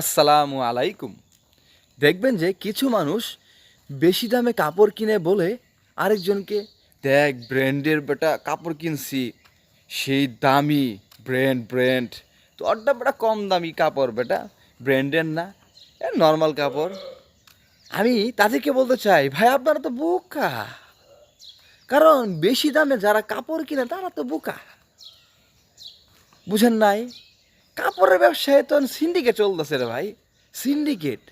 আসসালামু আলাইকুম। দেখবেন যে কিছু মানুষ বেশি দামে কাপড় কিনে বলে আরেকজনকে, দেখ, ব্র্যান্ডের বেটা কাপড় কিনছি, সেই দামি ব্র্যান্ড ব্র্যান্ড। তো ওরটা বেটা কম দামি কাপড় বেটা, ব্র্যান্ডের না নর্মাল কাপড়। আমি তাদেরকে বলতে চাই, ভাই, আপনারা তো বোকা। কারণ বেশি দামে যারা কাপড় কিনে তারা তো বোকা। বুঝেন নাই? কাপড়ের ব্যবসায় তো সিন্ডিকেট চলতেছে রে ভাই। সিন্ডিকেট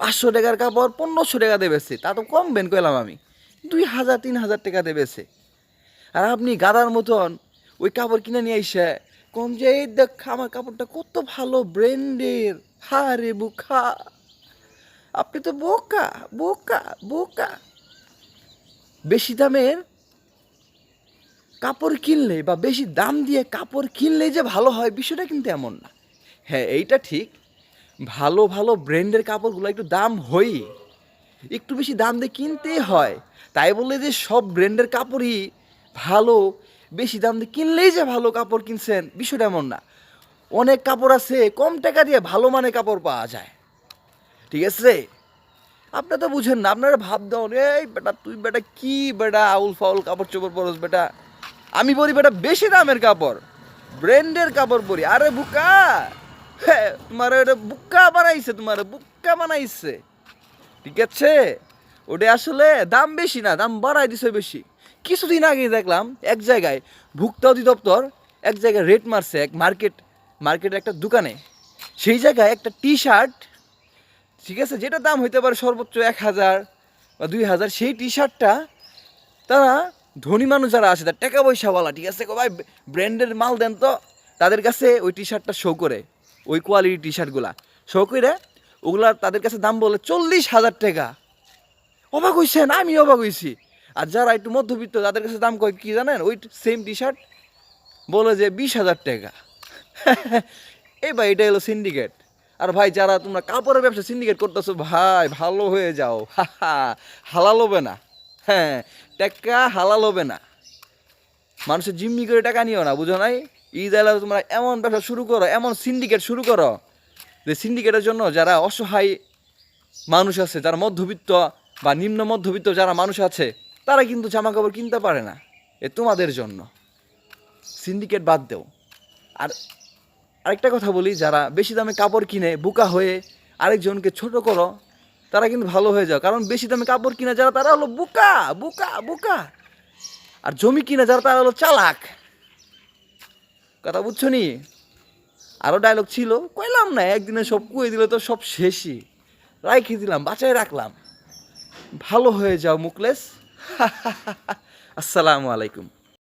পাঁচশো টাকার কাপড় পনেরোশো টাকা দেবেছে তা তো কম বেন কইলাম আমি। দুই হাজার, তিন হাজার টাকা দেবেছে আর আপনি গাদার মতন ওই কাপড় কিনে নিয়ে এসে কম যে, এই দেখ, আমার কাপড়টা কত ভালো ব্র্যান্ডের। হা রে বুখা আপনি তো বোকা বোকা বোকা। বেশি দামের কাপড় কিনলে বা বেশি দাম দিয়ে কাপড় কিনলে যে ভালো হয়, বিষয়টা কিন্তু এমন না। হ্যাঁ এইটা ঠিক। ভালো ভালো ব্র্যান্ডের কাপড়গুলো একটু দাম হই একটু বেশি দাম দিয়ে কিনতেই হয়। তাই বলে যে সব ব্র্যান্ডের কাপড়ই ভালো, বেশি দাম দিয়ে কিনলেই যে ভালো কাপড় কিনছেন, বিষয়টা এমন না। অনেক কাপড় আছে, কম টাকা দিয়ে ভালো মানের কাপড় পাওয়া যায়। ঠিক আছে? আপনি তো বুঝেন না, আপনারা ভাব দাও এই বেটা, তুই বেটা কি বেটা আউল ফাউল কাপড় চোপড় পরস বেটা? আমি বলি বেটা, বেশি দামের কাপড়। ব্র্যান্ডের কাপড় পরি আরে বুকা! তোমার ওটা বুক্কা বানাইছে, তোমার বুকা বানাইছে। ঠিক আছে? ওটা আসলে দাম বেশি না, দাম বাড়াই দিছে বেশি। কিছুদিন আগে দেখলাম এক জায়গায় ভুক্তা অধিদপ্তর এক জায়গায় রেট মারছে এক মার্কেট, মার্কেটের একটা দোকানে। সেই জায়গায় একটা টি শার্ট ঠিক আছে যেটা দাম হইতে পারে সর্বোচ্চ এক হাজার বা দুই হাজার, সেই টি শার্টটা তারা ধনী মানুষ যারা আছে, তার টাকা পয়সাওয়ালা ঠিক আছে? ভাই ব্র্যান্ডের মাল দেন তো, তাদের কাছে ওই টি শার্টটা শো করে, ওই কোয়ালিটি টি শার্টগুলা শো করে ওগুলা তাদের কাছে দাম বলে চল্লিশ হাজার টাকা। অবাক হয়েছেন আমি অবাক হয়েছি আর যারা একটু মধ্যবিত্ত, তাদের কাছে দাম কয়, কি জানেন? ওই সেম টি শার্ট বলে যে বিশ হাজার টাকা। এই ভাই, এটা হলো সিন্ডিকেট আর ভাই, যারা তোমরা কাপড়ের ব্যবসা সিন্ডিকেট করতেছো, ভাই, ভালো হয়ে যাও। হা হালাল হবে না। হ্যাঁ টাকা হালাল হবে না। মানুষের জিম্মি করে টাকা নিও না, বুঝো নাই? ঈদ এলে তোমরা এমন ব্যবসা শুরু করো, এমন সিন্ডিকেট শুরু করো, যে সিন্ডিকেটের জন্য যারা অসহায় মানুষ আছে, যারা মধ্যবিত্ত বা নিম্ন মধ্যবিত্ত যারা মানুষ আছে, তারা কিন্তু জামা কাপড় কিনতে পারে না। এ তোমাদের জন্য। সিন্ডিকেট বাদ দেও। আর আরেকটা কথা বলি, যারা বেশি দামে কাপড় কিনে, বুকা হয়ে আরেকজনকে ছোট করো তারা কিন্তু ভালো হয়ে যাও। কারণ বেশি দামে কাপড় কিনা যারা, তারা হলো বুকা বুকা বুকা। আর জমি কিনা যারা, তারা হলো চালাক। কথা বুঝছ নি? আরও ডায়লগ ছিল, কইলাম না, একদিনে সব কুয়ে দিলে তো সব শেষই। রাইখে দিলাম, বাঁচায় রাখলাম। ভালো হয়ে যাও মুকলেস আসসালামু আলাইকুম।